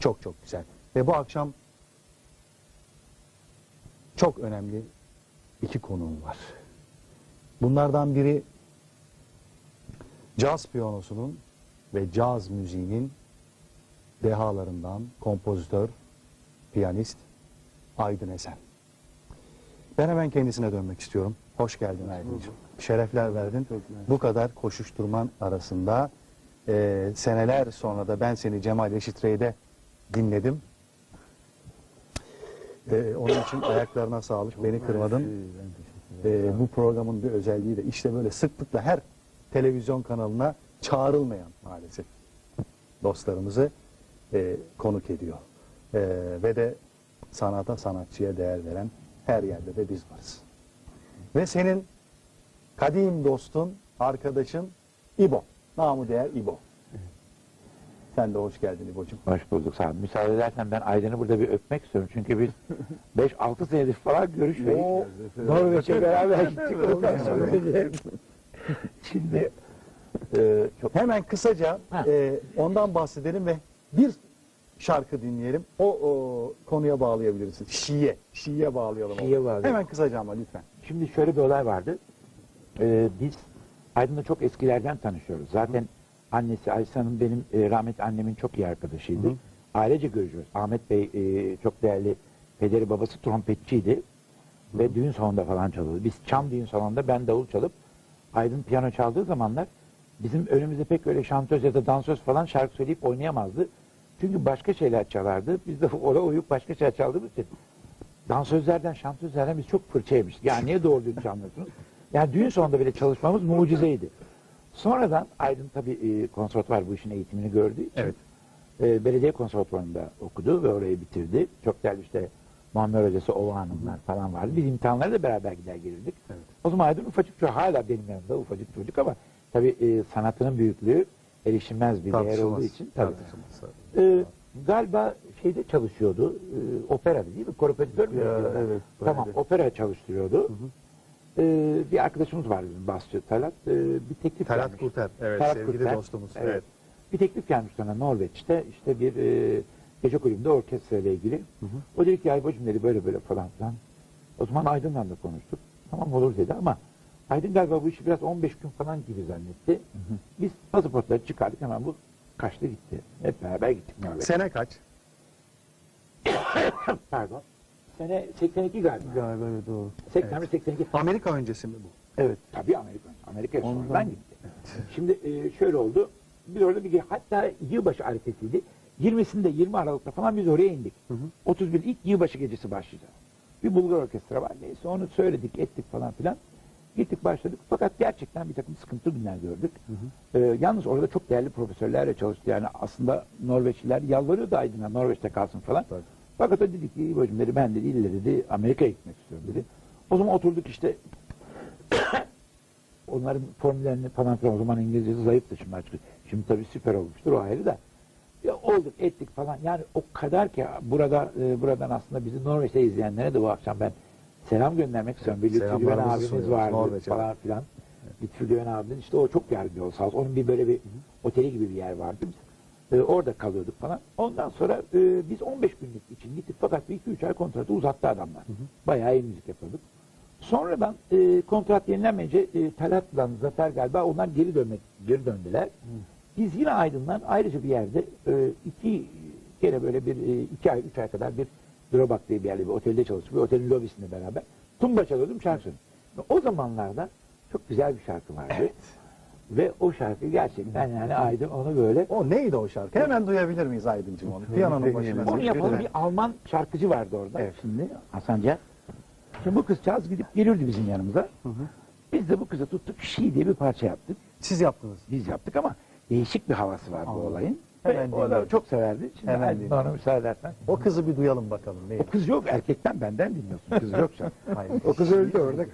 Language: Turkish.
Çok çok güzel. Ve bu akşam çok önemli iki konuğum var. Bunlardan biri caz piyanosunun ve caz müziğinin dehalarından kompozitör, piyanist Aydın Esen. Ben hemen kendisine dönmek istiyorum. Hoş geldin Aydıncığım. Şerefler verdin. Bu kadar koşuşturman arasında e, seneler sonra da ben seni Cemal Eşitre'de dinledim. E, onun için ayaklarına sağlık. Beni kırmadın. E, bu programın bir özelliği de işte böyle sıklıkla her televizyon kanalına çağrılmayan maalesef dostlarımızı e, konuk ediyor. E, ve de sanata, sanatçıya değer veren her yerde de biz varız. Ve senin kadim dostun, arkadaşın İbo. Namı değer İbo. Sen de hoş geldin İbo'cum. Hoş bulduk sağ ol. Müsaade edersen ben Aydın'ı burada bir öpmek istiyorum. Çünkü biz 5-6 senedir falan görüşmedik. Oo, Norveç'e beraber gittik. Ondan sonra de- Şimdi e, çok Hemen kısaca Ha. e, ondan bahsedelim ve bir şarkı dinleyelim. O, o konuya bağlayabiliriz. Şiye. Şiye bağlayalım. onu. Şii'ye bağlayalım. Hemen kısaca ama lütfen. Şimdi şöyle bir olay vardı. Ee, biz Aydın'la çok eskilerden tanışıyoruz. Zaten annesi Ayşe Hanım benim e, rahmetli annemin çok iyi arkadaşıydı. Hı hı. Ailece görüşüyoruz. Ahmet Bey e, çok değerli pederi babası trompetçiydi. Ve düğün salonunda falan çalıyordu. Biz çam düğün salonunda ben davul çalıp Aydın piyano çaldığı zamanlar bizim önümüzde pek öyle şantöz ya da dansöz falan şarkı söyleyip oynayamazdı. Çünkü başka şeyler çalardı. Biz de ona uyup başka şeyler çaldığımız için dansözlerden, şantözlerden biz çok fırça yemiştik. Yani niye doğru düzgün çalmıyorsunuz? Yani düğün sonunda bile çalışmamız mucizeydi. Sonradan Aydın tabii e, konservatuvar bu işin eğitimini için Evet. e, belediye konservatuvarında okudu ve orayı bitirdi. Çok değerli işte Muammer Hocası, Ova Hanımlar falan vardı. Biz imtihanlara da beraber gider gelirdik. Evet. O zaman Aydın ufacık çocuk, hala benim yanımda ufacık çocuk ama tabii e, sanatının büyüklüğü erişilmez bir değer olduğu için tabii. Ee, galiba şeyde çalışıyordu. E, opera değil mi? Korepetitör mü? Ya, yapıyordu? evet, Tamam, opera çalıştırıyordu. Ee, bir arkadaşımız vardı bizim basçı Talat. Ee, bir teklif Talat gelmiş. Kurter. Evet, Talat sevgili Kurter. dostumuz. Evet. Evet. Bir teklif gelmiş sana Norveç'te işte bir e, gece kulübünde orkestra ile ilgili. O dedi ki Aybocuğum dedi böyle böyle falan filan. O zaman Aydın'la da konuştuk. Tamam olur dedi ama Aydın galiba bu işi biraz 15 gün falan gibi zannetti. Biz pasaportları çıkardık hemen bu kaçtı gitti. Hep beraber gittik Norveç'e. Sene kaç? Pardon. Sene 82 galiba. Galiba evet doğru. 81 82. Amerika öncesi mi bu? Evet. Tabii Amerika. Amerika sonradan Ondan- gitti. Şimdi e, şöyle oldu. Biz orada bir hatta yılbaşı arifesiydi. 20'sinde 20 Aralık'ta falan biz oraya indik. 31 ilk yılbaşı gecesi başlayacak. Bir Bulgar orkestra var. Neyse onu söyledik, ettik falan filan. Gittik başladık. Fakat gerçekten bir takım sıkıntı günler gördük. Ee, yalnız orada çok değerli profesörlerle çalıştı. Yani aslında Norveçliler yalvarıyordu Aydın'a Norveç'te kalsın falan. Tabii. Fakat o dedi ki "İyi bacım dedi ben dedi ille dedi Amerika'ya gitmek istiyorum dedi. O zaman oturduk işte onların formüllerini falan filan o zaman İngilizcesi zayıftı şimdi açık. Şimdi tabii süper olmuştur o ayrı da. Ya olduk ettik falan yani o kadar ki burada e, buradan aslında bizi Norveç'te izleyenlere de bu akşam ben selam göndermek istiyorum. Bir Lütfü Güven abimiz vardı Norveç'e. falan filan. Lütfü Güven abimiz işte o çok yardımcı olsun. Onun bir böyle bir oteli gibi bir yer vardı. E, orada kalıyorduk falan. Ondan sonra e, biz 15 günlük için gittik fakat bir 2-3 ay kontratı uzattı adamlar. Bayağı iyi müzik yapıyorduk. Sonradan e, kontrat yenilenmeyince e, Talat'la Zafer galiba onlar geri dönmek geri döndüler. Biz yine Aydın'dan ayrıca bir yerde e, iki kere böyle bir e, iki ay, üç ay kadar bir Drobak diye bir yerde bir otelde çalıştık. Bir otelin lobisinde beraber. Tumba çalıyordum şarkı O zamanlarda çok güzel bir şarkı vardı. Ve o şarkı gerçekten yani Aydın onu böyle O neydi o şarkı? Hemen duyabilir miyiz Aydıncığım onu? Piyanonun başına. onu yapan bir Alman şarkıcı vardı orada. Evet. Şimdi Hasan Can. Şimdi bu kızcağız gidip gelirdi bizim yanımıza. Biz de bu kızı tuttuk Şii diye bir parça yaptık. Siz yaptınız. Biz yaptık ama değişik bir havası var bu Anladım. olayın. Hemen o da çok severdi. Şimdi Hemen ona müsaade edersen. O kızı bir duyalım bakalım. Neydi? O kız yok erkekten benden dinliyorsun. Kız yok. Hayır. O kız öldü orada.